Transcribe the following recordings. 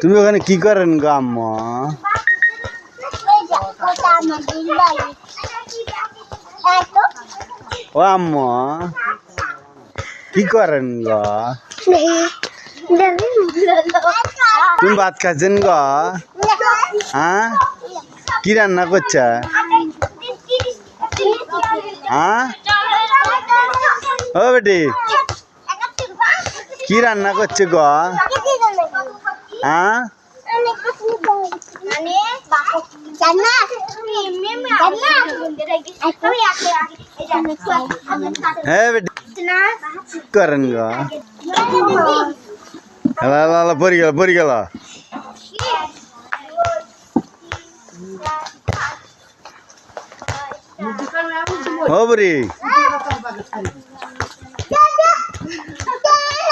তুমি ওখানে কি করেন গো আম্মা? ও আম্মা, কি করেন গো? তুমি ভাত খাচ্ছেন গো? হ্যাঁ? কি রান্না করছে? হ্যাঁ? ও বেটি, কি রান্না করছে গো? হ্যাঁ হ্যাঁ বেটি কি করেন গো এলা এলা এলা পরি গেল পরি গেল ও বুড়ি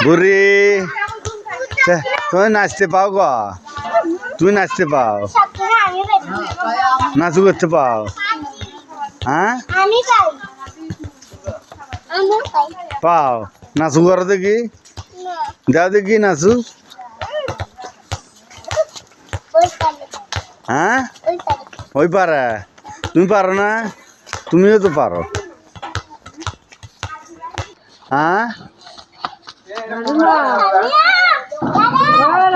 বুড়ি ছে, তুমি নাচতে পাও গো। তুমি নাচতে পাও। নাচু করতে পাও। হ্যাঁ? পাও। নাচু করো দেখি। যাও দেখি, নাচু। হ্যাঁ? ওই পারে। তুমি পারো না? তুমিও তো পারো। হ্যাঁ? 妈妈。